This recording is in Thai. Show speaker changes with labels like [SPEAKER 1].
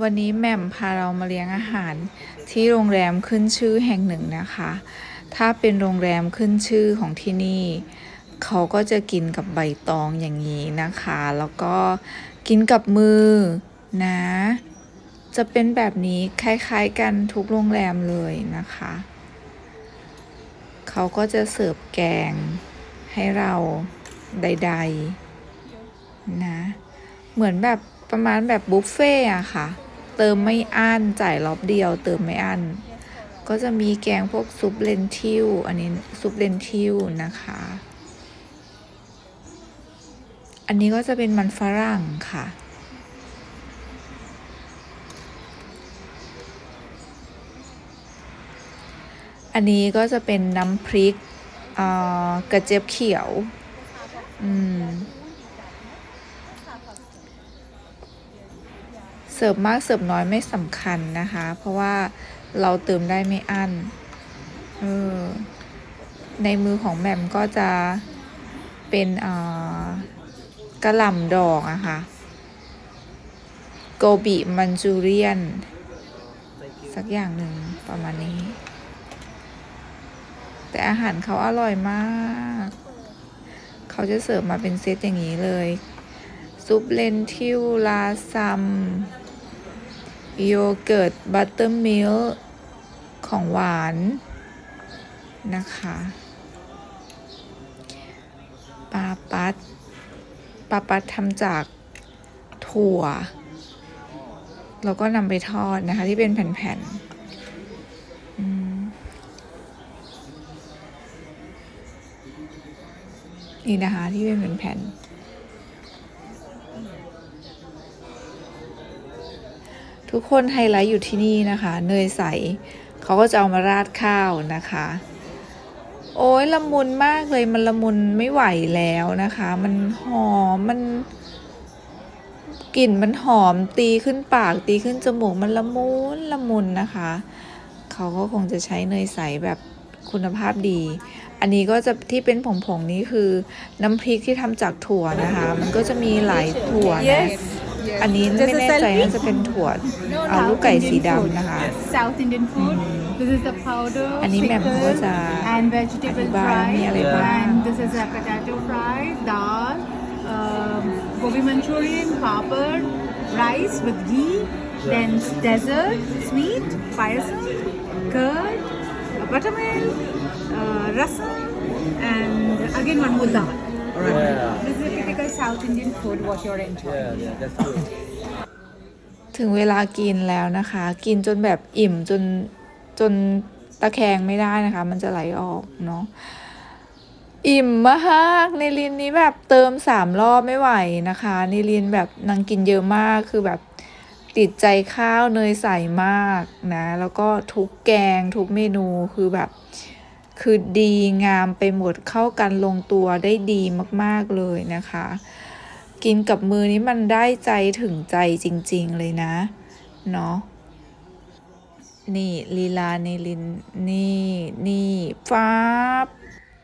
[SPEAKER 1] วันนี้แหม่มพาเรามาเลี้ยงอาหารที่โรงแรมขึ้นชื่อแห่งหนึ่งนะคะ ถ้าเป็นโรงแรมขึ้นชื่อของที่นี่ เขาก็จะกินกับใบตองอย่างนี้นะคะ แล้วก็กินกับมือนะ จะเป็นแบบนี้คล้ายๆกันทุกโรงแรมเลยนะคะ เขาก็จะเสิร์ฟแกงให้เราใด ๆ นะ เหมือนแบบ ประมาณแบบบุฟเฟ่อะค่ะ เติมไม่อั้นจ่ายรอบเดียว เติมไม่อั้นก็จะมีแกงพวกซุปเลนทิวอันนี้ซุปเลนทิวนะคะ อันนี้ก็จะเป็นมันฝรั่งค่ะ อันนี้ก็จะเป็นน้ำพริกกระเจี๊ยบเขียว อืม สิร์ฟมากเสิร์ฟน้อยไม่สำคัญนะคะ เพราะว่าเราเติมได้ไม่อั้นเออในมือของแหม่มก็จะเป็นออกระหล่ำดอกอะค่ะโกบิมันจูเรียน สักอย่างหนึ่งประมาณนี้ แต่อาหารเขาอร่อยมาก เขาจะเสิร์ฟมาเป็นเซตอย่างนี้เลย ซุปเลนทิวลาซัม โยเกิร์ตบัตเตอร์มิลค์ของหวานนะคะปาปัดปาปัดทำจากถั่ว แล้วก็นำไปทอดนะคะ ที่เป็นแผ่นๆนี่นะคะที่เป็นแผ่นๆ ทุกคนไฮไลท์อยู่ที่นี่นะคะ เนยใสเขาก็จะเอามาราดข้าวนะคะ โอ้ยละมุนมากเลยมันละมุนไม่ไหวแล้วนะคะ มันหอมมันกลิ่นมันหอมตีขึ้นปากตีขึ้นจมูกมันละมุนละมุนนะคะ เขาก็คงจะใช้เนยใสแบบคุณภาพดี อันนี้ก็จะที่เป็นผงๆนี้คือน้ำพริกที่ทำจากถั่วนะคะ มันก็จะมีหลายถั่วนะ อันนี้ไม่แน่ใจน่าจะเป็นถั่วเอาลูกไก่สีดำนะคะ
[SPEAKER 2] South Indian food. This is the powder,
[SPEAKER 1] อันนี้แหม่มเขาก็จะ
[SPEAKER 2] pickle, and vegetable
[SPEAKER 1] อธิบายว่ามีอะไรบ้าง
[SPEAKER 2] fry. And this is a potato fry, dal, um, gobi Manchurian, papad, rice with ghee, then dessert, sweet, payasam, curd, uh, buttermilk, uh, rasam, and again one more dal.
[SPEAKER 3] Yeah,
[SPEAKER 2] This is a typical South Indian food what you're enjoying.
[SPEAKER 3] yeah, yeah, that's good.
[SPEAKER 1] ถึงเวลากินแล้วนะคะ กินจนแบบอิ่มจนจนตะแคงไม่ได้นะคะ มันจะไหลออกเนาะอิ่มมากในลินนี้แบบเติมสามรอบไม่ไหวนะคะในลินแบบนางกินเยอะมากคือแบบติดใจข้าวเนยใสมากนะ แล้วก็ทุกแกงทุกเมนูคือแบบ คือดีงามไปหมดเข้ากันลงตัวได้ดีมากๆเลยนะคะ กินกับมือนี้มันได้ใจถึงใจจริงๆเลยนะ เนาะนี่ลีลาในลินนี่นี่ฟ้าบ